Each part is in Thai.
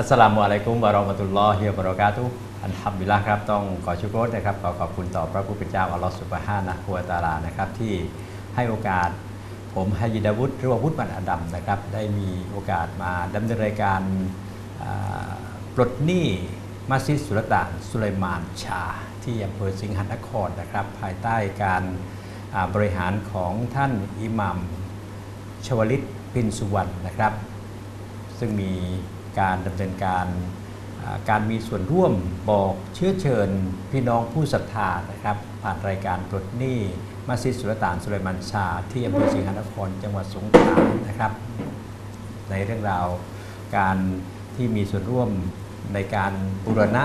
อัสสลามุอะลัยกุมวะเราะห์มะตุลลอฮิวะบะเราะกาตุอันฮัมดุลิลละครับต้องขอชุกรนะครับขอขอบคุณต่อพระผู้เป็นเจ้าอัลลอฮฺสุบฮานะฮูวตาลานะครับที่ให้โอกาสผมฮัยยิดาวุฒิหรือว่าวุฒิมันอดัมนะครับได้มีโอกาสมาดำเนินรายการปลดหนี้มัสยิดสุลต่านสุไลมานชา ที่อำเภอสิงหนครนะครับ ภายใต้การบริหารของท่านอิหมัมชวลิตพินสุวรรณนะครับ ซึ่งมี การดำเนินการอ่าการมีส่วนร่วมบอกเชื้อเชิญ พี่น้องผู้ศรัทธานะครับ ผ่านรายการปลดหนี้มัสยิดสุลต่านสุไลมันชา ที่อำเภอสิงหนครจังหวัดสงขลานะครับ ในเรื่องราวการที่มีส่วนร่วมในการบูรณะ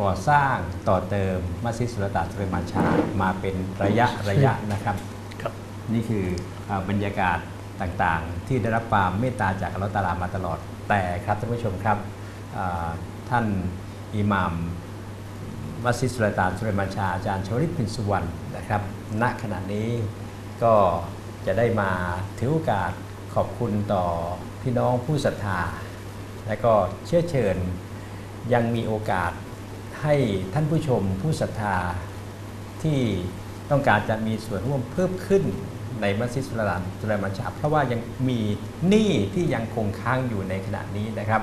ก่อสร้างต่อเติมมัสยิดสุลต่านสุไลมันชา มาเป็นระยะระยะนะครับครับ นี่คืออาบรรยากาศต่างๆ ที่ได้รับความเมตตาจากอัลลอฮฺตะอาลามาตลอด แต่ครับท่านผู้ชมครับท่านอิหม่ามมัสยิดสุลตานสุไลมานชาอาจารย์ชวริตพินสุวรรณนะครับณขณะนี้ก็จะได้มาถือโอกาสขอบคุณต่อพี่น้องผู้ศรัทธา และก็เชื่อเชิญยังมีโอกาสให้ท่านผู้ชมผู้ศรัทธาที่ต้องการจะมีส่วนร่วมเพิ่มขึ้น ในมัสยิดสุลตานสุไลมันชาเพราะว่ายังมีหนี้ที่ยังคงค้างอยู่ในขณะนี้นะครับ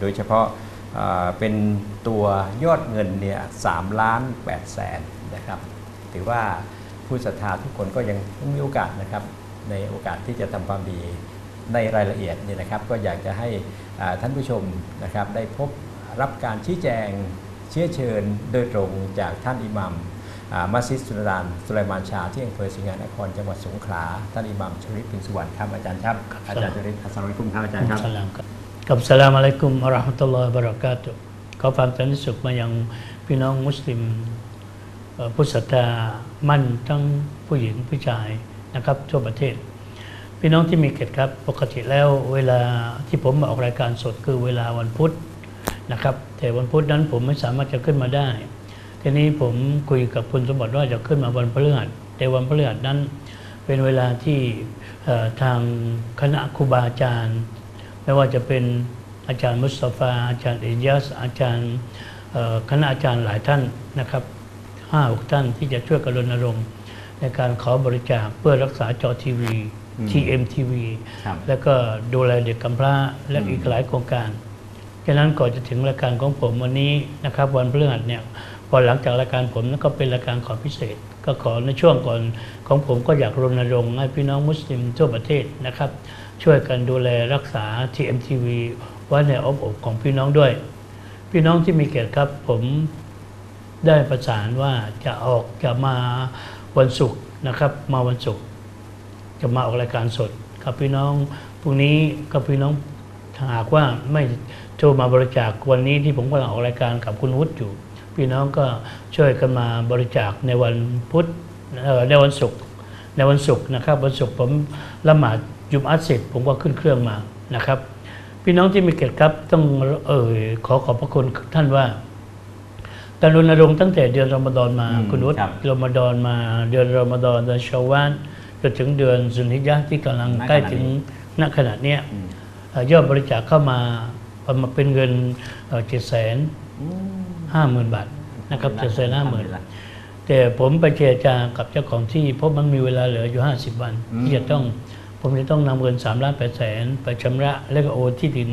โดยเฉพาะเเป็นตัวยอดเงินเนี่ยสามล้านแปดแสนนะครับถือว่าผู้ศรัทธาทุกคนก็ยังมีโอกาสนะครับในโอกาสที่จะทำความดีในรายละเอียดนี่นะครับ ก็อยากจะให้ท่านผู้ชมนะครับได้พบรับการชี้แจงเชื้อเชิญโดยตรงจากท่านอิหมัม มัสยิดสุลต่านสุไลมานชาที่อำเภอสิงหนครจังหวัดสงขลาท่านอิหมัมชริปพินสุวรรณครับอาจารย์ครับครับอาจารย์ชริปอัสสลามุอะลัยกุมครับอาจารย์ครับสลามครับกับสลามอะลัยกุมอะเราะห์มะตุลลอฮิวะบะเราะกาตุฮ์ขอความสันติสุขมายังพี่น้องมุสลิมเอ่อผู้ศรัทธามั่นทั้งผู้หญิงผู้ชายนะครับทั่วประเทศ พี่น้องที่มีเกียรติครับปกติแล้วเวลาที่ผมมาออกรายการสดคือเวลาวันพุธนะครับแต่วันพุธนั้นผมไม่สามารถจะขึ้นมาได้ ทีนี้ผมคุยกับคุณสมบัติว่าจะขึ้นมาวันพฤหัสแต่วันพฤหัสนั้นเป็นเวลาที่เอ่อทางคณะครูบาอาจารย์ ไม่ว่าจะเป็นอาจารย์มุสตาฟาอาจารย์อิยาสอาจารย์เอ่อคณะอาจารย์หลายท่านนะครับห้าหกท่านที่จะช่วยกันรณรงค์ในการขอบริจาคเพื่อรักษาจอทีวีอืม TMTV ครับแล้วก็ดูแลเด็กกำพร้าและอีกหลายโครงการฉะนั้นก่อนจะถึงรายการของผมวันนี้นะครับ วันพฤหัสเนี่ย พอหลังจากรายการผมนั้นก็เป็นรายการขอพิเศษ ก็ขอในช่วงก่อนของผมก็อยากรณรงค์ให้พี่น้องมุสลิมทั่วประเทศนะครับ ช่วยกันดูแลรักษา TMTV ไว้ในอ้อมอกของพี่น้องด้วย พี่น้องที่มีเกียรติครับผมได้ประสานว่าจะออกจะมาวันศุกร์นะครับ มาวันศุกร์จะมาออกรายการสดกับพี่น้องพรุ่งนี้กับพี่น้องหากว่าไม่โทรมาบริจาควันนี้ที่ผมกำลังออกรายการกับคุณวุฒิอยู่ พี่น้องก็ช่วยกันมาบริจาคในวันพุธเอ่อในวันศุกร์ในวันศุกร์นะครับ วันศุกร์ผมละหมาดยุมอัสเสร็จผมก็ขึ้นเครื่องมานะครับ พี่น้องที่มีเกียรติครับต้องเอ่ยขอขอบพระคุณท่านว่าการรณรงค์ตั้งแต่เดือนรอมฎอนมาอืมคุณวุฒิครับรอมฎอนมา เดือนรอมฎอนเดือนชาวานจนถึงเดือนสุนิยะห์ที่กำลังณขณะใกล้ถึงนี้ณขณะเนี้ยอืมเอ่อยอดบริจาคเข้ามาประมาณเป็นเงินเจ็ดแสนอืม ห้าหมื่นบาทนะครับอัเจ็ดแสนห้าหมื่นอัลฮัมดุลิลละแต่ผมไปเจรจากับเจ้าของที่เพราะมันมีเวลาเหลืออยู่ 50 วันอืมที่จะต้องผมจะต้องนำเงิน3ล้านแปดแสนไปชำระ แล้วก็โอนที่ดิน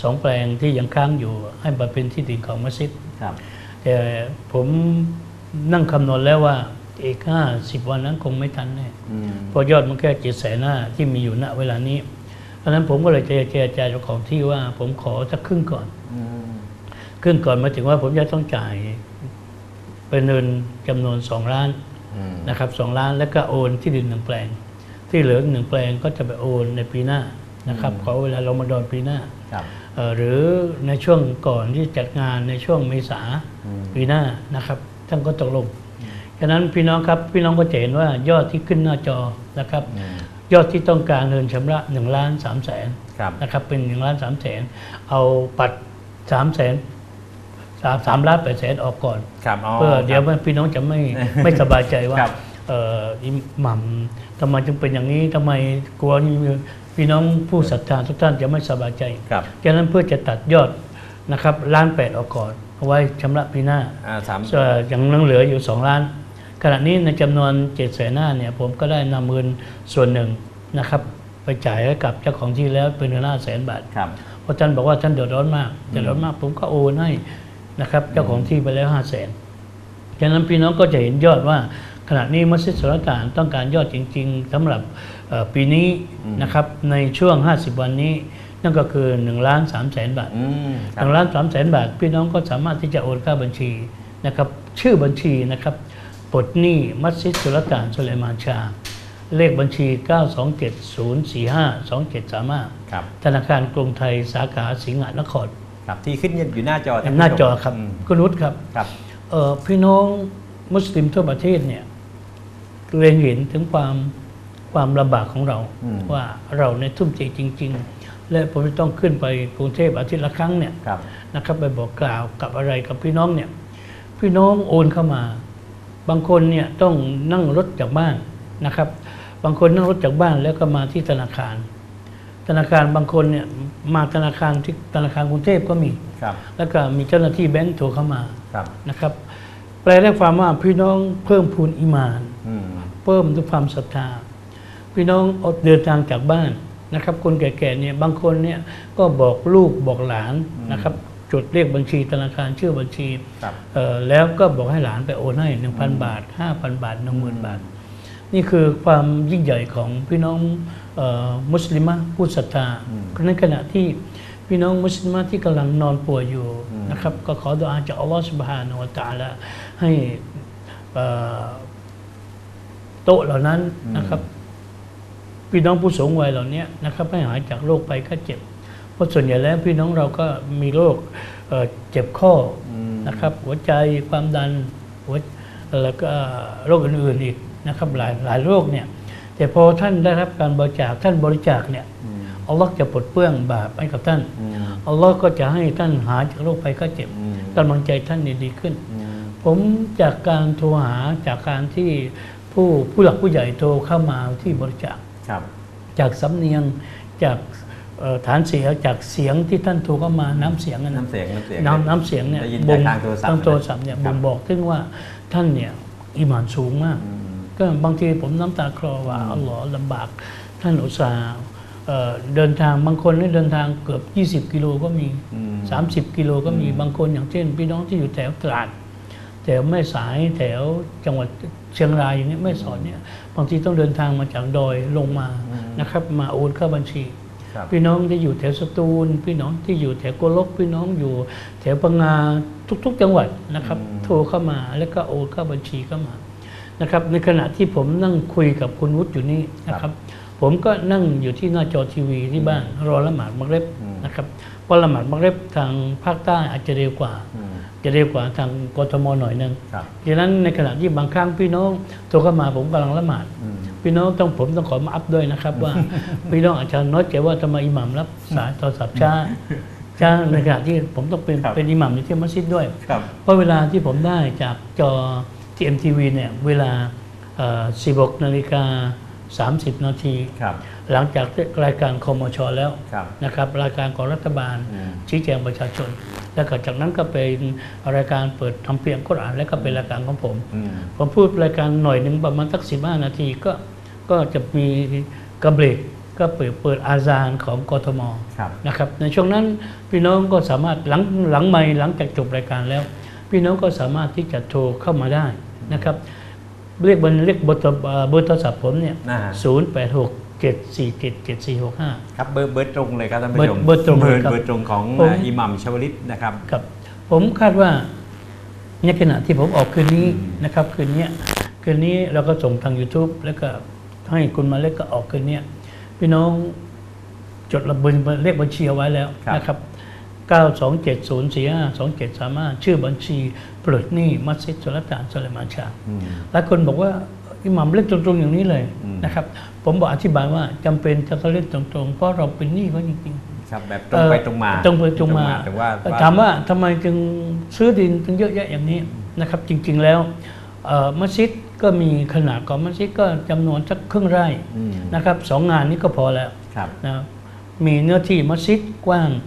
สองแปลงที่ยังค้างอยู่ ให้มาเป็นที่ดินของมัสยิดครับแต่ผมนั่งคำนวณแล้วว่าอีกห้าสิบวันนั้นคงไม่ทันแน่อืมเพราะยอดมันแค่เจ็ดแสนห้าที่มีอยู่ณเวลานี้ เพราะฉะนั้นผมก็เลยเจรเจรจาเจ้าของที่ว่า ผมขอสักครึ่งก่อนอืม ครึ่งก่อนหมายถึงว่าผมจะต้องจ่ายเป็นเงินจำนวนสองล้านอืมนะครับสองล้านแล้วก็โอนที่ดินหนึ่งแปลง ที่เหลืออีกหนึ่งแปลงก็จะไปโอนในปีหน้านะครับขอเวลาเรามาดอนปีหน้าครับเอ่อหรือในช่วงก่อนที่จัดงานในช่วงเมษาอืมปีหน้านะครับท่านก็ตกลงฉะนั้นพี่น้องครับพี่น้องก็จะเห็นว่ายอดที่ขึ้นหน้าจอนะครับอืมยอดที่ต้องการเงินชำระ1ล้าน3แสนครับนะครับเป็น1ล้าน3แสนเอาปัด3แสน สามสามล้านแปดแสนออกก่อนครับเพื่อเดี๋ยวครับพี่น้องจะไม่ไม่สบายใจว่าครับเอ่ออิหม่ำทำไมจึงเป็นอย่างนี้ทำไมกลัวนี่พี่น้องผู้ศรัทธาทุกท่านจะไม่สบายใจครับฉะนั้นเพื่อจะตัดยอดนะครับล้านแปดออกก่อนเอาไว้ชำระปีหน้าอ่าสามส่วนยังยังเหลืออยู่2ล้าน ขณะนี้ในจำนวน7จ็ดแสนหน้าเนี่ยผมก็ได้นำเงินส่วนหนึ่งนะครับ ไปจ่ายให้กับเจ้าของที่แล้วเป็นเงินห้าแสนบาทครับเพราะท่านบอกว่าท่านเดือดร้อนมากเดือดร้อนมากผมก็โอนให้ นะครับ เจ้าของที่ไปแล้วห้าแสนฉะนั้นพี่น้องก็จะเห็นยอดว่าขณะนี้มัสยิดสุลต่านต้องการยอดจริง ๆสำหรับเอ่อปีนี้นะครับในช่วง 50 วันนี้ นั่นก็คือ1ล้าน3แสนบาทอืมคหรับนึ่งล้านสามแสนบาท พี่น้องก็สามารถที่จะโอนเข้าบัญชีนะครับชื่อบัญชีนะครับปลดหนี้มัสยิดสุลต่านสุเลมานชา เลขบัญชี 927045273ครับธนาคารกรุงไทยสาขาสิงหนคร ครับที่ขึ้นอยู่หน้าจอท่หน้าจอผู้ชมครับมคุณนุชครับครับ เอ่อพี่น้องมุสลิมทั่วประเทศเนี่ยเล็งเห็นถึงความความลำบากของเรา อืม ว่าเราในยทุ่มเทจริง ๆ และผมจะต้องขึ้นไปกรุงเทพอาทิตย์ละครั้งเนี่ย ครับ นะครับไปบอกกล่าวกับอะไรกับพี่น้องเนี่ย พี่น้องโอนเข้ามา บางคนเนี่ยต้องนั่งรถจากบ้านนะครับ บางคนนั่งรถจากบ้านแล้วก็มาที่ธนาคาร ธนาคารบางคนเนี่ยมาธนาคารที่ธนาคารกรุงเทพก็มี ครับ แล้วก็มีเจ้าหน้าที่แบงก์โทรเข้ามาครับ นะครับ แปลได้ความว่าพี่น้องเพิ่มพูนอิมาน อืม เพิ่มด้วยความศรัทธา พี่น้องอดเดินทางจากบ้านนะครับ คนแก่ๆเนี่ยบางคนเนี่ยก็บอกลูกบอกหลานนะครับ จดเลขบัญชีธนาคารชื่อบัญชี ครับ เอ่อแล้วก็บอกให้หลานไปโอนให้1,000บาท5,000บาท10,000บาท นี่คือความยิ่งใหญ่ของพี่น้องเออ มุสลิมะผู้ศรัทธาในขณะที่พี่น้องมุสลิมะที่กำลังนอนป่วยอยู่นะครับก็ขอดุอาจากอัลลอฮฺสุบฮานะฮูวะตะอาลาให้เอ่อโต๊ะเหล่านั้นนะครับพี่น้องผู้สูงวัยเหล่านี้นะครับให้หายจากโรคไปก็เจ็บ เพราะส่วนใหญ่แล้วพี่น้องเราก็มีโรคเอ่อเจ็บข้ออมนะครับ หัวใจความดันหัวแล้วก็โรคอื่นๆอีกนะครับหลายหลายโรคเนี่ย แต่พอท่านได้รับการบริจาคท่านบริจาคเนี่ยอัลลอฮ์จะปลดเปลื้องบาปให้กับท่านอืมอัลลอฮ์ก็จะให้ท่านหายจากโรคภัยไข้เจ็บอืมกำลังใจท่านนี่ดีขึ้นอืมผมจากการโทรหาจากการที่ผู้ผู้หลักผู้ใหญ่โทรเข้ามาที่บริจาคครับจากสำเนียงจากเอ่อฐานเสียงจากเสียงที่ท่านโทรเข้ามาน้ำเสียงอะะน้ำเสียงน้ำเสียงน้ำน้ำเสียงเนี่ยได้ยินบ่งจากทางโทรศัพท์ทางโทรศัพท์เนี่ยครับบ่งบอกถึงว่าท่านเนี่ยอิหมานสูงมากอืม ก็บางทีผมน้ำตาคลอว่าอัลลอฮ์ลำบากท่านอุตส่าห์เอ่อเดินทางบางคนเนี่ยเดินทางเกือบ 20 กิโลก็มีอืม30 กิโลก็มีบางคนอย่างเช่น พี่น้องที่อยู่แถวตราดแถวแม่สายแถวจังหวัดเชียงรายอย่างเงี้ยแม่สอดเนี่ยบางทีต้องเดินทางมาจากดอยลงมานะครับ มาโอนเข้าบัญชีครับพี่น้องที่อยู่แถวสตูล พี่น้องที่อยู่แถวโกลกพี่น้องอยู่แถวพังงาทุก ๆ จังหวัดนะครับ โทรเข้ามาแล้วก็โอนเข้าบัญชีเข้ามา นะครับในขณะที่ผมนั่งคุยกับคุณวุฒิอยู่นี่นะครับ ผมก็นั่งอยู่ที่หน้าจอทีวีที่บ้านรอละหมาดมักเร็บนะครับเพราะละหมาดมักเร็บทางภาคใต้อาจจะเร็วกว่าอืมจะเร็วกว่าทางกทมหน่อยหนึงครับดังนั้นในขณะที่บางครั้งพี่น้องโทรเข้ามาผมกำลังละหมาดอืมพี่น้องต้องผมต้องขอมาอัพด้วยนะครับ ว่าพี่น้องอาจจะน้อยใจว่าทำไมอิหมัมรับสายโทรศัพท์ช้าช้าในขณะที่ผมต้องเป็นครับเป็นอิหมัมในที่มัสยิดด้วยครับเพราะเวลาที่ผมได้จากจอ ที่ MTV เนี่ยเวลาเอ่อ16นาฬิกา30 นาทีครับ หลังจากรายการคมชแล้วครับนะครับรายการของรัฐบาลอืมชี้แจงประชาชน แล้วก็จากนั้นก็เป็นรายการเปิดทำเพียงกุรอานแล้วก็เป็นรายการของผมอืมผมพูดรายการหน่อยหนึ่งประมาณสักสิบห้านาทีก็ก็จะมีกระเบรกก็เปิดเปิดอาซานของกทมครับนะครับในช่วงนั้นพี่น้องก็สามารถหลังหลังไม่หลังจากจบรายการแล้ว พี่น้องก็สามารถที่จะโทรเข้ามาได้ นะครับเรียกเบอร์เรียกเบอร์โทรเอ่อเบอร์โทรศัพท์ผมเนี่ยนะฮะศูนย์แปดหกเจ็ดสี่เจ็ดเจ็ดสี่หกห้าครับเบอร์เบอร์ตรงเลยครับท่านผู้เบอร์ชมเบอร์ตรงเบอเลยร์ครับเบอร์ตรงของผมอิหมัมชาวลิตนะครับครับ ผมคาดว่าในขณะที่ผมออกคืนนี้นะครับคืนเนี้ยคืนนี้เราก็ส่งทาง YouTube แล้วก็ให้คุณมาเล็กก็ออกคืนเนี้ยพี่น้องจดระเบิดเลขบัญชีเอาไว้แล้วครับนะครับ 927045273ชื่อบัญชีปลดหนี้มัสยิดสุลต่านสุเลมานชาอืมหลายคนบอกว่าอิหมัมเล่นตรงๆอย่างนี้เลยอืมนะครับ ผมบอกอธิบายว่าจำเป็นจะต้องเล่นตรงๆ เพราะเราเป็นหนี้เขาจริงๆครับแบบตรงไปตรงมาตรงไปตรงมาแต่ว่าถามว่าทำไมจึงซื้อดินถึงเยอะแยะอย่างนี้นะครับ จริง ๆแล้วเอ่อมัสยิดก็มีขนาดของมัสยิดก็จำนวนสักครึ่งไร่อืมนะครับสองงานนี้ก็พอแล้วครับนะมีเนื้อที่มัสยิดกว้างเอ่อ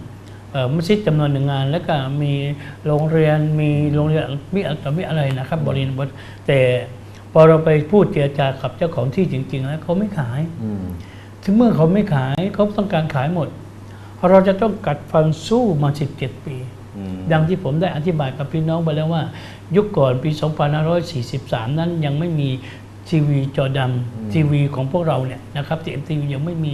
มัสยิดจำนวนหนึ่งงาน แล้วก็มีโรงเรียนมีโรงเรียนมีอะไรต่อมีอะไรนะครับ บริบทแต่พอเราไปพูดเจรจากับเจ้าของที่จริง ๆ แล้วเขาไม่ขายอืมถึงเมื่อเขาไม่ขายเขาต้องการขายหมด เราจะต้องกัดฟันสู้มา 17 ปีอืมดังที่ผมได้อธิบายกับพี่น้องไปแล้วว่า ยุคก่อนปี 2543 นั้นยังไม่มีทีวีจอดำทีวีของพวกเราเนี่ยนะครับทีทีวียังไม่มี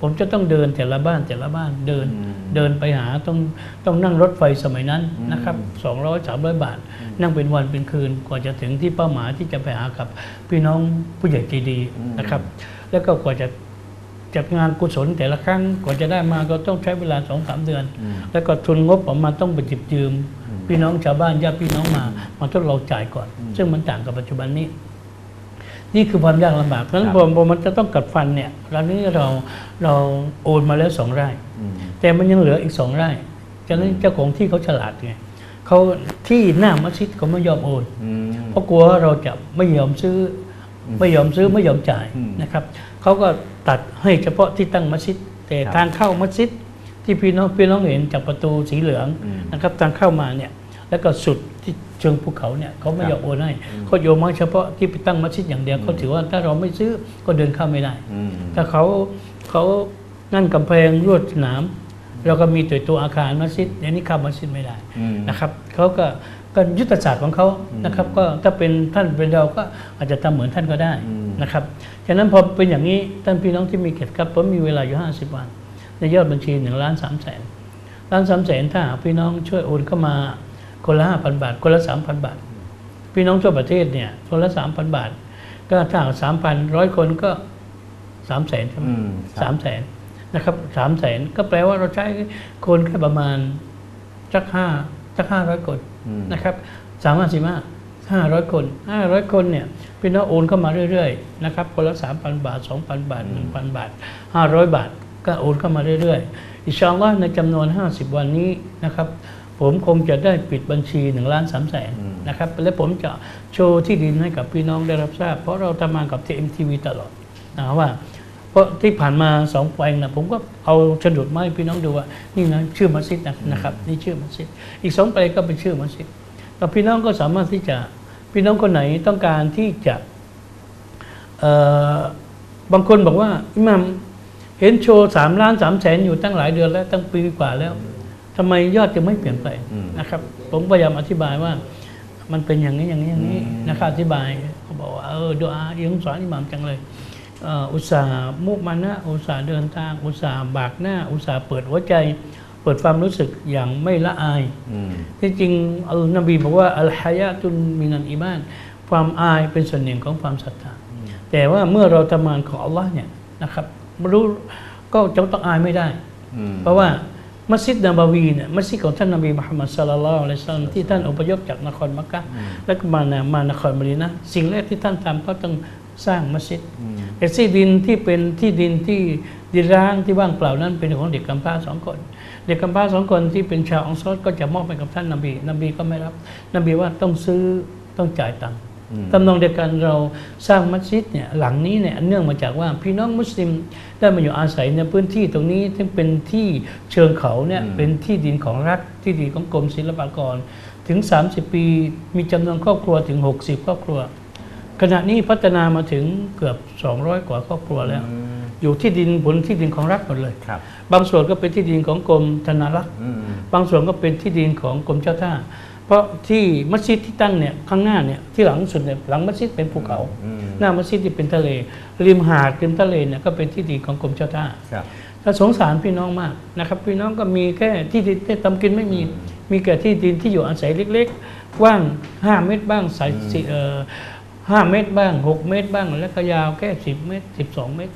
ผมจะต้องเดินแต่ละบ้านแต่ละบ้านเดินอืมเดินไปหาต้องต้องนั่งรถไฟสมัยนั้นนะครับ200 300 บาท นั่งเป็นวันเป็นคืนกว่าจะถึงที่เป้าหมายที่จะไปหากับพี่น้องผู้ใหญ่ใจดีนะครับ แล้วก็กว่าจะจัดงานกุศลแต่ละครั้งกว่าจะได้มาก็ต้องใช้เวลาสองสามเดือน แล้วก็ทุนงบประมาณต้องไปจิบยืม พี่น้องชาวบ้านญาติพี่น้องมามาทดลองจ่ายก่อน ซึ่งมันต่างกับปัจจุบันนี้ นี่คือความยากลำบากเพราะฉะนั้นพอพอมันจะต้องกัดฟันเนี่ยเรานี้เราเราโอนมาแล้วสองไร่อืมแต่มันยังเหลืออีกสองไร่ฉะนั้นเจ้าของที่เขาฉลาดไงเขาที่หน้ามัสยิดเขาไม่ยอมโอนอืมเพราะกลัวว่าเราจะไม่ยอมซื้ออไม่ยอมซื้อไม่ยอมจ่ายอืมนะครับเขาก็ตัดให้เฉพาะที่ตั้งมัสยิด แต่ครับทางเข้ามัสยิดที่พี่น้องพี่น้องเห็นจากประตูสีเหลืองอืมนะครับทางเข้ามาเนี่ย แล้วก็สุดที่เชิงภูเขาเนี่ยเขาไม่ครับยอมโอนให้เขาโยมมาเฉพาะที่ไปตั้งมัสยิดอย่างเดียวเขาถือว่าถ้าเราไม่ซื้อก็เดินเข้าไม่ได้อืมถ้าเขาเขานั่นกำแพงลวดสนามเราก็มีตัวตัวอาคารมัสยิดเดี๋ยวนี้เข้ามัสยิดไม่ได้อืมนะครับเขาก็ก็ยุทธศาสตร์ของเขานะครับ ก็ถ้าเป็นท่านเป็นเราก็อาจจะทำเหมือนท่านก็ได้อืมนะครับฉะนั้นพอเป็นอย่างนี้ท่านพี่น้องที่มีเกียรติครับผมมีเวลาอยู่ 50 วัน ในยอดบัญชี1ล้าน3แสนล้าน3แสนถ้าหากพี่น้องช่วยโอนเข้ามา คนละ5,000บาท คนละ3,000บาท พี่น้องทั่วประเทศเนี่ยคนละ3,000บาท ก็ถ้าสามพันร้อยคนก็3แสนใช่ไหมอืมครับสามแสนนะครับสามแสนก็แปลว่าเราใช้คนแค่ประมาณจักห้าจักห้าร้อยคนอืมนะครับสามห้าสิบห้าห้าร้อยคนห้าร้อยคนเนี่ยพี่น้องโอนเข้ามาเรื่อยๆนะครับคนละสามพันบาทสองพันบาทหนึ่งพันบาทห้าร้อยบาท ก็โอนเข้ามาเรื่อยๆอินชาอัลลอฮ์ในจำนวน50วันนี้นะครับ ผมคงจะได้ปิดบัญชี1ล้าน3แสนนะครับและผมจะโชว์ที่ดินให้กับพี่น้องได้รับทราบ เพราะเราทำงานกับ TMTV ตลอดนะว่าเพราะที่ผ่านมาสองแปลงนะผมก็เอาโฉนดมาให้พี่น้องดูว่านี่นะชื่อมัสยิดนะนะครับนี่ชื่อมัสยิดอีกสองแปลงก็เป็นชื่อมัสยิดแต่พี่น้องก็สามารถที่จะพี่น้องคนไหนต้องการที่จะเอ่อบางคนบอกว่าอิหมัมเห็นโชว์สามล้านสามแสนอยู่ตั้งหลายเดือนแล้วตั้งปีกว่าแล้ว ทำไมยอดจึงไม่เปลี่ยนไปอืมนะครับ ผมพยายามอธิบายว่า มันเป็นอย่างนี้อย่างนี้อย่างนี้อืมนะครับอธิบายเขาบอกว่าเออดูอายังสอนอิหมัมจังเลยเอ่ออุตส่าห์มุมานะอุตส่าห์เดินทาง อุตส่าห์บากหน้า อุตส่าห์เปิดหัวใจ เปิดความรู้สึกอย่างไม่ละอายอืมที่จริงอัลนบีบอกว่าอัลฮายาตุนมินันอีมาน ความอายเป็นส่วนหนึ่งของความศรัทธาแต่ว่าเมื่อเราทำงานของอัลลอฮ์เนี่ยนะครับรู้ก็จะต้องอายไม่ได้อืมเพราะว่า มัสยิดนบาวีเนี่ยมัสยิดของท่านนบีมุฮัมมัดศ็อลลัลลอฮุอะลัยฮิวะซัลลัมที่ท่านอพยพจากนครมักกะฮ์แล้วก็มานะมานครมะดีนะห์สิ่งแรกที่ท่านทำก็ต้องสร้างมัสยิดอืมแต่ที่ดินที่เป็นที่ดินที่ดินร้างที่ว่างเปล่านั้นเป็นของเด็กกำพร้าสองคน เด็กกำพร้าสองคนที่เป็นชาวอังซอรก็จะมอบให้กับท่านนบีนบีก็ไม่รับ นบีว่าต้องซื้อต้องจ่ายตังค์อืม ตำนองเดียวกันเราสร้างมัสยิดเนี่ยหลังนี้เนี่ยเนื่องมาจากว่าพี่น้องมุสลิมได้มาอยู่อาศัยในพื้นที่ตรงนี้ซึ่งเป็นที่เชิงเขาเนี่ยเป็นที่ดินของรัฐที่ดินของกรมศิลปากร ถึง 30 ปีมีจำนวนครอบครัวถึง 60 ครอบครัว ขณะนี้พัฒนามาถึงเกือบ 200 กว่าครอบครัวแล้วอืมอยู่ที่ดินบนที่ดินของรัฐหมดเลยครับบางส่วนก็เป็นที่ดินของกรมธนารักษ์อืมบางส่วนก็เป็นที่ดินของกรมเจ้าท่า เพราะที่มัสยิดที่ตั้งเนี่ยข้างหน้าเนี่ยที่หลังสุดเนี่ยหลังมัสยิดเป็นภูเขาอืมหน้ามัสยิดที่เป็นทะเล ริมหาดริมทะเลเนี่ยก็เป็นที่ดินของกรมเจ้าท่าครับถ้าสงสารพี่น้องมากนะครับพี่น้องก็มีแค่ที่ดินที่ทำกินไม่มีมีแค่ที่ดินที่อยู่อาศัยเล็กๆกว้าง 5 เมตรบ้างสายสิเอ่อห้าเมตรบ้าง 6 เมตรบ้าง แล้วก็ยาวแค่ 10 เมตร 12 เมตร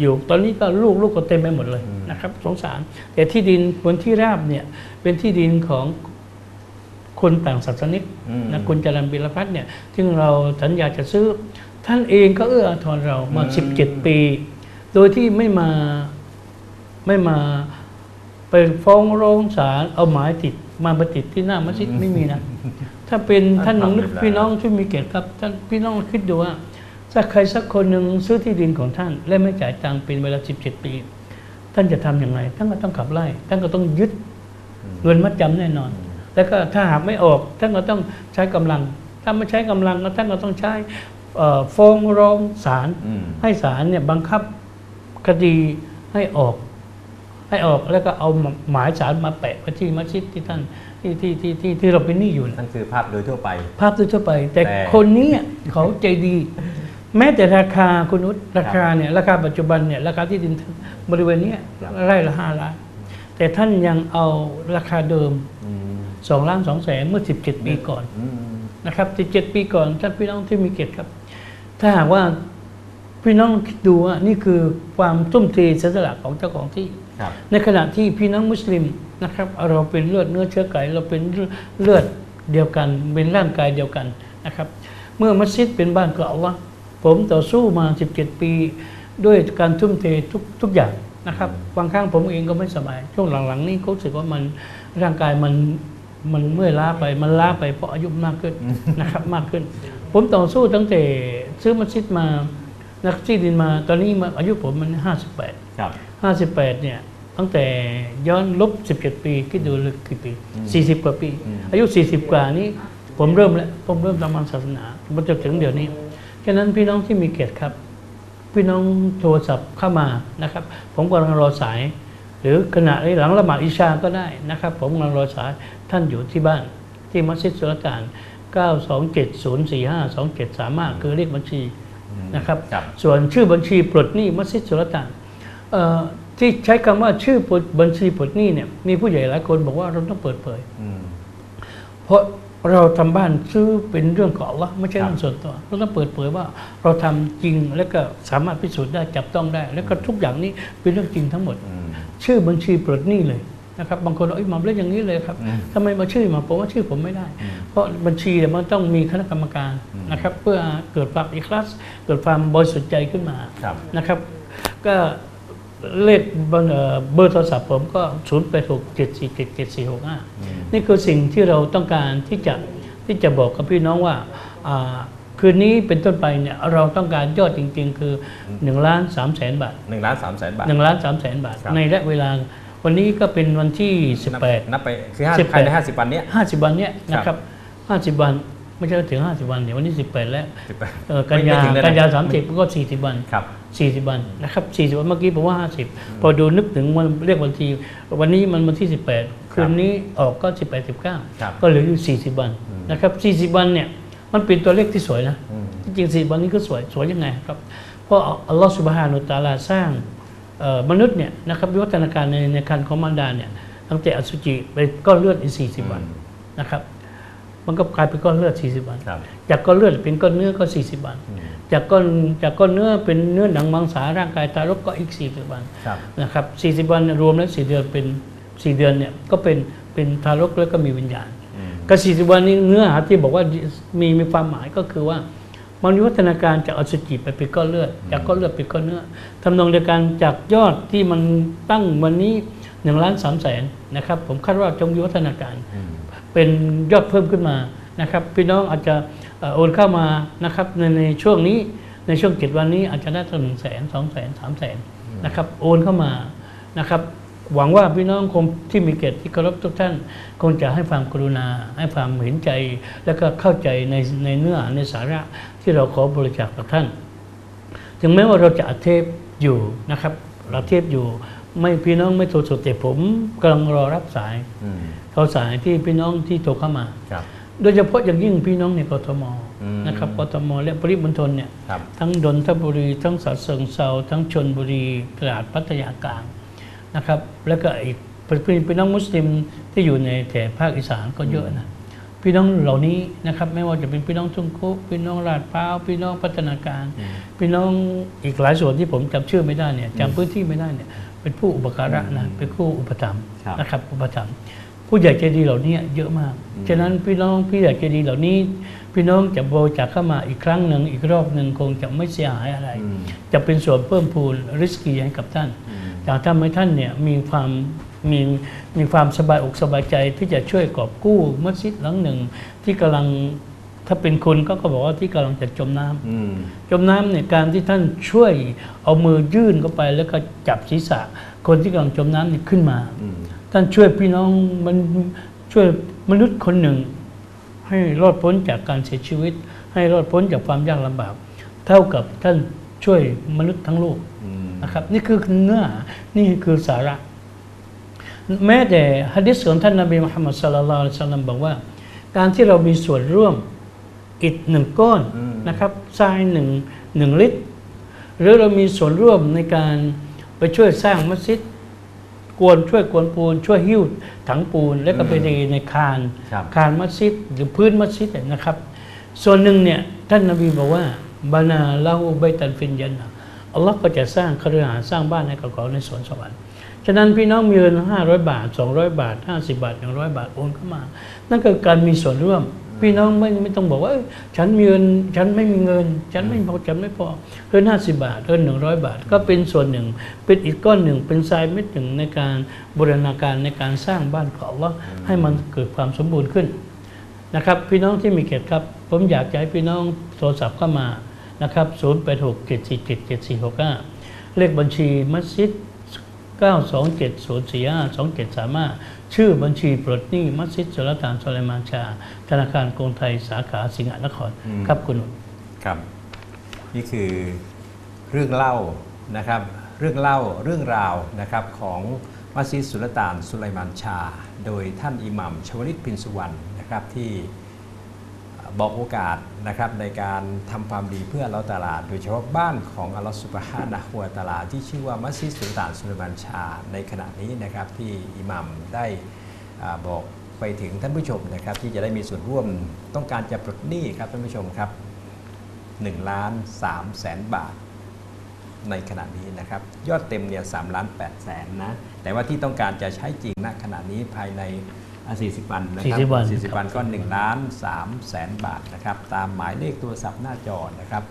อยู่ตอนนี้ก็ลูกลูกก็เต็มไปหมดเลยนะครับ สงสาร แต่ที่ดินบนที่ราบเนี่ยเป็นที่ดินของ คนต่างศาสนิกอืมนะคุณจรันบิลพัฒน์เนี่ยซึ่งเราสัญญาจะซื้อ ท่านเองก็เอื้ออาทรเรามาอืม17 ปี โดยที่ไม่มาไม่มาไปฟ้องร้องศาลเอาหมายติดมาประติดที่หน้ามัสยิดไม่มีนะ ถ้าเป็นท่านลองนึกพี่น้องช่วยมีเกียรติครับ ท่านพี่น้องคิดดูว่าถ้าใครสักคนหนึ่งซื้อที่ดินของท่าน และไม่จ่ายตังค์เป็นเวลา 17 ปี ท่านจะทำอย่างไรท่านก็ต้องขับไล่ ท่านก็ต้องยึดเงินมัดจำแน่นอน แล้วก็ถ้าหากไม่ออกท่านก็ต้องใช้กำลัง ถ้าไม่ใช้กำลังก็ท่านก็ต้องใช้เอ่อฟ้องร้องศาลอืมให้ศาลเนี่ยบังคับคดีให้ออก ให้ออกแล้วก็เอาหมายศาลมาแปะไว้ที่มัสยิดที่ท่านที่ที่ที่ที่ที่เราเป็นหนี้อยู่นะนั่นคือภาพโดยทั่วไป ภาพทั่วไปแต่แต่คนนี้เขาใจดี แม้แต่ราคาคุณนุชราคาเนี่ยราคาปัจจุบันเนี่ยราคาที่ดินบริเวณเนี้ยครับไร่ละห้าล้านแต่ท่านยังเอาราคาเดิมอืม สองล้านสองแสนเมื่อ 17 ปีก่อนอืมนะครับ 17 ปีก่อนท่านพี่น้องที่มีเกียรติครับ ถ้าหากว่าพี่น้องคิดดูว่านี่คือความทุ่มเทเสียสละของเจ้าของที่ครับในขณะที่พี่น้องมุสลิมนะครับ เราเป็นเลือดเนื้อเชื้อไขเราเป็นเลือดเดียวกันเป็นร่างกายเดียวกันนะครับ เมื่อมัสยิดเป็นบ้านของอัลลอฮ์ผมต่อสู้มา 17 ปี ด้วยการทุ่มเททุกทุกอย่างนะครับบางครั้งผมเองก็ไม่สบายช่วงหลังๆ นี้ก็รู้สึกว่ามันร่างกายมัน มันเมื่อยล้าไปมันล้าไปเพราะอายุมากขึ้นนะครับมากขึ้น ผมต่อสู้ตั้งแต่ซื้อมัสยิดมานักที่ดินมาตอนนี้มาอายุผมมัน 58 ครับ 58 เนี่ยตั้งแต่ย้อนลบ 17 ปีคิดดูเลยกี่ปี 40 กว่าปีอืมอายุ 40 กว่านี้ ผมเริ่มแล้วผมเริ่มทำงานศาสนามาจนถึงเดี๋ยวนี้ฉะนั้นพี่น้องที่มีเกียรติครับ พี่น้องโทรศัพท์เข้ามานะครับ ผมกำลังรอสาย หรือขณะนี้หลังละหมาดอิชาก็ได้นะครับ ผมกำลังรอสายท่านอยู่ที่บ้าน ที่มัสยิดสุลต่าน 927045273มารถคือเลขบัญชีนะครับครับ ส่วนชื่อบัญชีปลดหนี้มัสยิดสุลต่านเอ่อที่ใช้คำว่าชื่อบัญชีปลดหนี้เนี่ยมีผู้ใหญ่หลายคนบอกว่าเราต้องเปิดเผยอืมเพราะเราทำบ้านซื้อเป็นเรื่องของอัลลอฮ์ไม่ใช่ครับเรื่องส่วนตัว เราต้องเปิดเผยว่าเราทำจริงแล้วก็สามารถพิสูจน์ได้จับต้องได้ แล้วก็ทุกอย่างนี้เป็นเรื่องจริงทั้งหมดอืม ชื่อบัญชีปลดหนี้เลยนะครับบางคนบอกเอ้ยหมอมเล่นอย่างนี้เลยครับอืมทำไมมาชื่อมาผมว่าชื่อผมไม่ได้อืมเพราะบัญชีเนี่ยมันต้องมีคณะกรรมการอืมนะครับ เพื่อเกิดความอิคลาสเกิดความบริสุทธิ์ใจขึ้นมาครับนะครับ ก็เลขเบอร์เอ่อเบอร์โทรศัพท์ผมก็ 0 8 6 7 4 7 7 4 6อืม5นี่คือสิ่งที่เราต้องการที่จะที่จะบอกกับพี่น้องว่าอ่า คืนนี้เป็นต้นไปเนี่ยเราต้องการยอดจริง ๆ คือ1ล้าน3แสนบาทหนึ่งล้านสามแสนบาท1ล้าน3แสนบาท ครับ ในระยะเวลา วันนี้ก็เป็นวันที่ นับ18 นับไปคือห้า18ภายในห้าสิบวันเนี้ย 50 วันเนี้ยนะคครัรับ บ 50 วันไม่ใช่ถึง 50 วันเดี๋ยววันนี้ 18 แล้วสิบแปดเอ่อกันยาไม่ถึงเลยะกันยา30 ก็ 40 วัน ครับ 40 วันนะครับ 40 วันเมื่อกี้ผมว่า 50 พอดูนึกถึงวันเรียกวันทีวันนี้มันวันที่ 18 คืนนี้ออกก็ 18 ครับ19 ก็เหลืออยู่ 40 วันนะครับ 40 วันเนี่ย มันเป็นตัวเลขที่สวยนะอืมจริงๆ40วันนี้ก็สวยสวยยังไงครับ เพราะอัลลอฮฺสุบฮานุตะอาลาสร้างเอ่อมนุษย์เนี่ยนะครับวิวัฒนาการในในคันของมารดาเนี่ยตั้งแต่อสุจิไปก้อนเลือดอีก40วันนะครับ มันก็กลายเป็นก้อนเลือด 40 วันครับจากก้อนเลือดเป็นก้อนเนื้อก็40 วันอืมจากก้อนจากก้อนเนื้อเป็นเนื้อหนังมังสาร่างกายทารกก็อีก 40 วันครับนะครับ40 วันเนี่ยรวมแล้ว4เดือนเป็น 4 เดือนเนี่ยก็เป็นเป็นทารกแล้วก็มีวิญญาณ อืมก็40วันนี้เนื้อหาที่บอกว่ามีมีความหมายก็คือว่ามันวิวัฒนาการจากอสุจิไปเป็นก้อนเลือดจากก้อนเลือดเป็นก้อนเนื้อทำนองเดียวกันจากยอดที่มันตั้งวันนี้1ล้าน3แสนนะครับ ผมคาดว่าจงวิวัฒนาการอืมเป็นยอดเพิ่มขึ้นมานะครับ พี่น้องอาจจะเอ่อโอนเข้ามานะครับในในช่วงนี้ในช่วงเจ็ดวันนี้อาจจะได้ตั้งหนึ่งแสนสองแสนสามแสนนะครับ โอนเข้ามานะครับ หวังว่าพี่น้องคงที่มีเกียรติที่เคารพทุกท่าน คงจะให้ความกรุณา ให้ความเห็นใจ แล้วก็เข้าใจในในเนื้อหาในสาระที่เราขอบริจาคกับท่าน ถึงแม้ว่าเราจะอัดเทปอยู่นะครับเราเทปอยู่ไม่พี่น้องไม่โทรสดแต่ผมกำลังรอรับสายอืมเขาสายที่พี่น้องที่โทรเข้ามาครับโดยเฉพาะอย่างยิ่งพี่น้องในกทมอืมนะครับกทมและปริมณฑลเนี่ยครับทั้งดนทบุรี ทั้งสระเชิงเซาทั้งชนบุรีตราดพัทยากลาง นะครับ แล้วก็อีกพี่พี่น้องมุสลิมที่อยู่ในแถบภาคอีสานก็เยอะนะพี่น้องเหล่านี้นะครับ ไม่ว่าจะเป็นพี่น้องทุ่งคุพี่น้องลาดพร้าวพี่น้องพัฒนาการ พี่น้องอีกหลายส่วนที่ผมจำชื่อไม่ได้เนี่ยจำพื้นที่ไม่ได้เนี่ยเป็นผู้อุปการะนะเป็นผู้อุปถัมภ์ครับนะครับอุปถัมภ์ผู้ใหญ่ใจดีเหล่านี้เยอะมาก ฉะนั้นพี่น้องพี่ใหญ่ใจดีเหล่านี้ พี่น้องจะบริจาคเข้ามาอีกครั้งหนึ่งอีกรอบหนึ่งคงจะไม่เสียหายอะไรอืมจะเป็นส่วนเพิ่มพูนริสกีให้กับท่าน อยากทำให้ท่านเนี่ยมีความมีมีความสบายอกสบายใจที่จะช่วยกอบกู้มัสยิดหลังหนึ่ง ที่กำลังถ้าเป็นคนก็ก็บอกว่าที่กำลังจะจมน้ำอืมจมน้ำเนี่ยการที่ท่านช่วยเอามือยื่นเข้าไป แล้วก็จับศีรษะ คนที่กำลังจมน้ำเนี่ยขึ้นมาอืมท่านช่วยพี่น้องมันช่วยมนุษย์คนหนึ่ง ให้รอดพ้นจากการเสียชีวิต ให้รอดพ้นจากความยากลำบาก เท่ากับท่านช่วยมนุษย์ทั้งโลกอืม นะครับ นี่คือเนื้อหานี่คือสาระ แม้แต่ฮะดิษของท่านนบีมุฮัมมัดสุลลัลลอฮุอะลัยฮิวะสัลลัมบอกว่า การที่เรามีส่วนร่วมอิฐหนึ่งก้อนนะครับทรายหนึ่งหนึ่งลิตร หรือเรามีส่วนร่วมในการไปช่วยสร้างมัสยิดกวนช่วยกวนปูน ช่วยหิ้วถังปูน แล้วก็ไปในในคานครับคานมัสยิดหรือพื้นมัสยิดเนี่ยนะครับ ส่วนหนึ่งเนี่ยท่านนบีบอกว่าบานาลาหูใบตันฟินยันนะ อัลลอฮ์ก็จะสร้างคฤหาสน์สร้างบ้านให้กับเขาในสวนสวรรค์ฉะนั้นพี่น้องมีเงิน500 บาท 200 บาท 50 บาท 100 บาทโอนเข้ามา นั่นคือการมีส่วนร่วม พี่น้องไม่ไม่ต้องบอกว่าฉันมีเงินฉันไม่มีเงิน ฉันไม่พอฉันไม่พอเงิน50 บาทเงิน100 บาท ก็เป็นส่วนหนึ่ง เป็นอีกก้อนหนึ่ง เป็นทรายเม็ดหนึ่งในการบูรณาการในการสร้างบ้านของอัลลอฮ์ให้มันเกิดความสมบูรณ์ขึ้นนะครับพี่น้องที่มีเกียรติครับ ผมอยากจะให้พี่น้องโทรศัพท์เข้ามา นะครับ0 8 6 7 4 7 7 4 6 5 เลขบัญชีมัสยิด927 045 2735ชื่อบัญชีปลดหนี้มัสยิดสุลต่านสุไลมานชา ธนาคารกรุงไทยสาขาสิงหนครครับคุณหนุ่มครับ นี่คือเรื่องเล่านะครับ เรื่องเล่าเรื่องราวนะครับของมัสยิดสุลต่านสุไลมานชา โดยท่านอิหมัมชวลิตพินสุวรรณนะครับที่ บอกโอกาสนะครับในการทำความดีเพื่อเลอฮฺตะอาลาโดยเฉพาะบ้านของอัลลอฮฺสุบฮานะฮูวตะอาลาที่ชื่อว่ามัสยิดสุลต่านสุลมานชา ในขณะนี้นะครับที่อิหมัมได้บอกไปถึงท่านผู้ชมนะครับที่จะได้มีส่วนร่วมต้องการจะปลดหนี้ครับท่านผู้ชมครับ1ล้าน3แสนบาท ในขณะนี้นะครับยอดเต็มเนี่ย3ล้าน8แสนนะแต่ว่าที่ต้องการจะใช้จริงณขณะนี้ภายใน 40 วันนะครับ40วัน 40 วันก็1ล้าน3แสนบาทนะครับตามหมายเลขโทรศัพท์หน้าจอนะครับ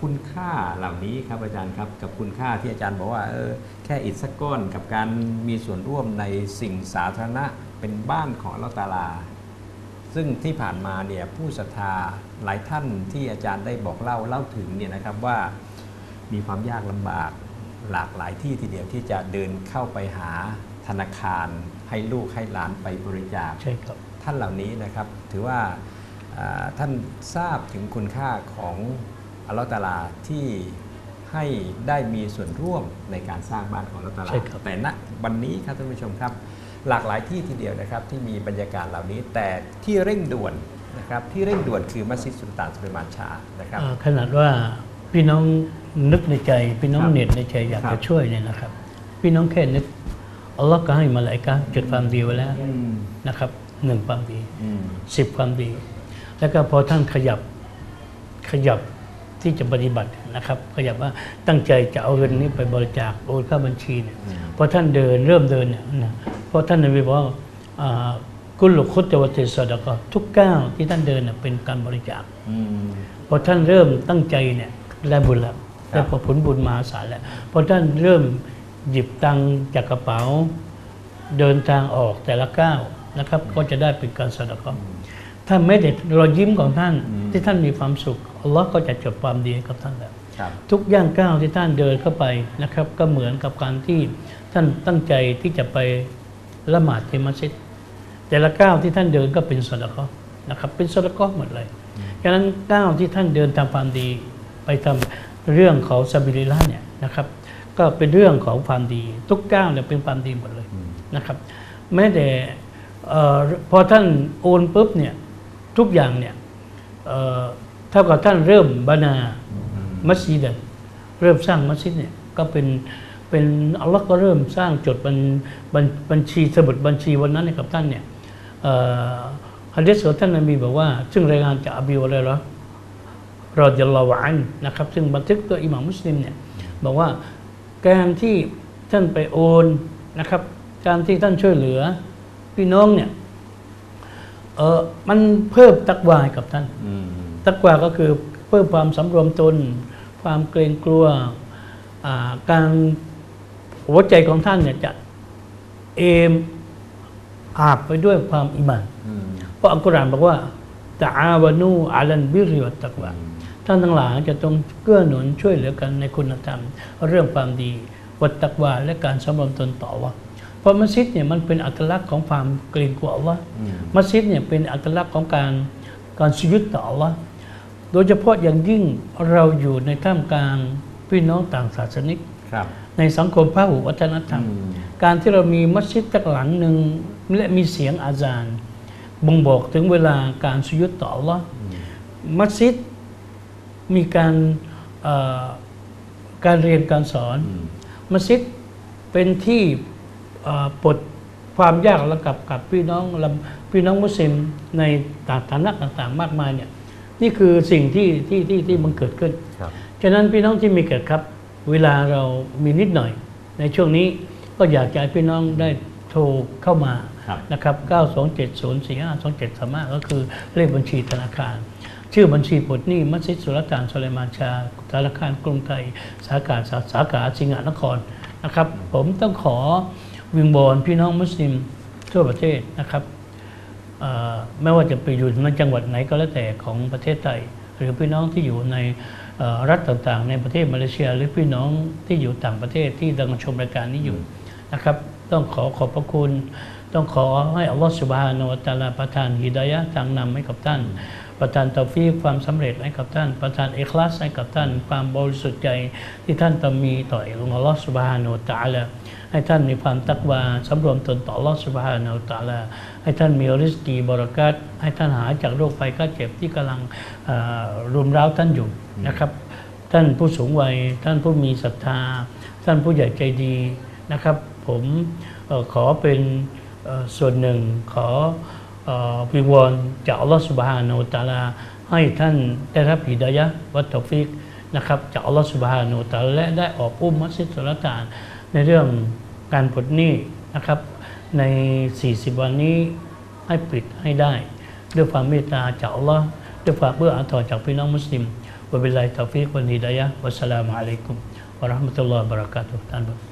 คุณค่าเหล่านี้ครับอาจารย์ครับกับคุณค่าที่อาจารย์บอกว่าเออแค่อิฐสักก้อนกับการมีส่วนร่วมในสิ่งสาธารณะเป็นบ้านของอัลเลอฮฺตะอาลา ซึ่งที่ผ่านมาเนี่ยผู้ศรัทธาหลายท่านที่อาจารย์ได้บอกเล่าเล่าถึงเนี่ยนะครับว่ามีความยากลำบากหลากหลายที่ทีเดียวที่จะเดินเข้าไปหาธนาคาร ให้ลูกให้หลานไปบริจาคใช่ครับท่านเหล่านี้นะครับ ถือว่าอ่าท่านทราบถึงคุณค่าของอัลลอฮฺตะอาลาที่ให้ได้มีส่วนร่วมในการสร้างบ้านของอัลลอฮฺตะอาลาใช่ครับแต่ณวันนี้ครับท่านผู้ชมครับ หลากหลายที่ทีเดียวนะครับที่มีบรรยากาศเหล่านี้ แต่ที่เร่งด่วนนะครับที่เร่งด่วนคือมัสยิดสุลต่านสุเลมานชานะครับอ่าขนาดว่าพี่น้องนึกในใจ พี่น้องครับเน็ตในใจอยากครัจะบช่วยเนี่ยนะครับ พี่น้องแค่นึก อัลลอฮ์ก็ให้มาหลายการจดความดีไว้แล้วอืมนะครับหนึ่งความดีอืมสิบความดี แล้วก็พอท่านขยับขยับที่จะปฏิบัตินะครับ ขยับว่าตั้งใจจะเอาเงินนี้ไปบริจาคโอนเข้าบัญชีเนี่ยพอท่านเดินเริ่มเดินเนี่ยนะเพราะท่านนบีบอกว่าอ่ากุลลุคุตตะวะเตสดะก็ทุกก้าวที่ท่านเดินเนยเป็นการบริจาคอืมพอท่านเริ่มตั้งใจเนี่ยได้บุญแล้วครับได้ผลบุญมหาศาลแล้วพอท่านเริ่ม หยิบตังค์จากกระเป๋า เดินทางออกแต่ละก้าวนะครับ ก็จะได้เป็นการสะดอกถ้าไม่ได้รอยยิ้มของท่านที่ท่านมีความสุขอัลลอฮ์ก็จะจดความดีให้กับท่านแล้วครับทุกย่างก้าวที่ท่านเดินเข้าไปนะครับ ก็เหมือนกับการที่ท่านตั้งใจที่จะไปละหมาดที่มัสยิดแต่ละก้าวที่ท่านเดินก็เป็นสดะนะครับเป็นสดะหมดเลยฉะนั้นก้าวที่ท่านเดินทำความดีไปทำเรื่องของซาบิลิลละเนี่ยนะครับ ก็เป็นเรื่องของความดี ทุกก้าวเนี่ยเป็นความดีหมดเลยนะครับ แม้แต่เอ่อพอท่านโอนปุ๊บเนี่ยทุกอย่างเนี่ยเอ่อเท่ากับท่านเริ่มบานามัสยิดอะเริ่มสร้างมัสยิดเนี่ยก็เป็นเป็นอัลลอฮ์ก็เริ่มสร้างจดบัญบัญบัญชีสมุดบัญชีวันนั้นให้กับท่านเนี่ยเอ่อฮะดิษของท่านนบีบอกว่า ซึ่งรายงานจากอบีวะเรเราะห์รอดิยัลลอฮุอันฮ์นะครับ ซึ่งบันทึกตัวอิหม่ามมุสลิมเนี่ยบอกว่า การที่ท่านไปโอนนะครับ การที่ท่านช่วยเหลือ พี่น้องเนี่ยเออมันเพิ่มตักวาให้กับท่านอืมตักวาก็คือเพิ่มความสำรวมตน ความเกรงกลัวอ่าการหัวใจของท่านเนี่ยจะเอมอาบไปด้วยความอิมานอืมเพราะอัลกุรอานบอกว่าตะอาวานูอาลันบิริวัตตักวา ท่านทั้งหลายจะต้องเกื้อหนุนช่วยเหลือกันในคุณธรรม เรื่องความดีวัตตักวาและการสำรวมตนต่อว่าเพราะมัสยิดเนี่ยมันเป็นอัตลักษณ์ของความเกรงกลัวอัลลอฮ์อืมมัสยิดเนี่ยเป็นอัตลักษณ์ของการการสุยุดต่ออัลลอฮ์โดยเฉพาะอย่างยิ่งเราอยู่ในท่ามกลางพี่น้องต่างศาสนิกครับในสังคมพหุวัฒนธรรมอืมการที่เรามีมัสยิดสักหลังหนึ่งและมีเสียงอาจารย์บ่งบอกถึงเวลาการสุยุดต่ออัลลอฮ์มัสยิด มีการเอ่อการเรียนการสอนอืมมัสยิดเป็นที่เอ่อปลดความยากระกับกับพี่น้องลำพี่น้องมุสลิมในต่างฐานะต่างๆ มากมายเนี่ยนี่คือสิ่งที่ที่ที่ที่มันเกิดขึ้นครับฉะนั้นพี่น้องที่มีเกิดครับ เวลาเรามีนิดหน่อย ในช่วงนี้ก็อยากจะให้พี่น้องได้โทรเข้ามาครับนะครับ 927045273ก็คือเลขบัญชีธนาคาร ชื่อบัญชีปลดหนี้มัสยิดสุลต่านสุไลมานชาธนาคารกรุงไทย สาขาสาสาขาสิงหานครนะครับ ผมต้องขอวิงบอลพี่น้องมุสลิมทั่วประเทศนะครับไม่ว่าจะไปอยู่ในจังหวัดไหนก็แล้วแต่ของประเทศไทย หรือพี่น้องที่อยู่ในรัฐต่างๆ ในประเทศมาเลเซีย หรือพี่น้องที่อยู่ต่างประเทศที่กำลังชมรายการนี้อยู่นะครับ ต้องขอขอบพระคุณ ต้องขอให้อัลลอฮฺสุบฮานะฮูวตะอาลาประทานฮิดายะทางนำให้กับท่าน ประทานเตาฟีความสำเร็จให้กับท่าน ประทานเอกลาสให้กับท่าน ความบริสุทธิ์ใจที่ท่านต้องมีต่อองค์อัลลอฮฺสุบฮานูตะอาลาให้ท่านมีความตักวาสำรวมตนต่อลอสุบฮานะฮูวะตาลาให้ท่านมีริสกีบรากัตให้ท่านหายจากโรคภัยไข้เจ็บที่กำลังรุมเร้าท่านอยู่นะครับ ท่านผู้สูงวัย ท่านผู้มีศรัทธา ท่านผู้ใหญ่ใจดีนะครับ ผมขอเป็นส่วนหนึ่งขอ วิงวอนจากอัลลอฮฺสุบฮานาอัลตาลา ให้ท่านได้รับฮิดายะวัตตอฟิกนะครับจากอัลลอฮฺสุบฮานาอัลตาลาและได้ออกอุ้มมัสยิดสุลต่าน ในเรื่องการปลดหนี้นะครับ ใน 40 วันนี้ให้ปิดให้ได้ ด้วยความเมตตาจากอัลลอฮ์ด้วยความเอื้ออาทรจากพี่น้องมุสลิมวะบิลลาฮิตอฟิกวันฮิดายะวัสสลามุอะลัยกุมวะราะห์มะตุลลอฮ์บะเราะกาตุฮ์ท่านผู้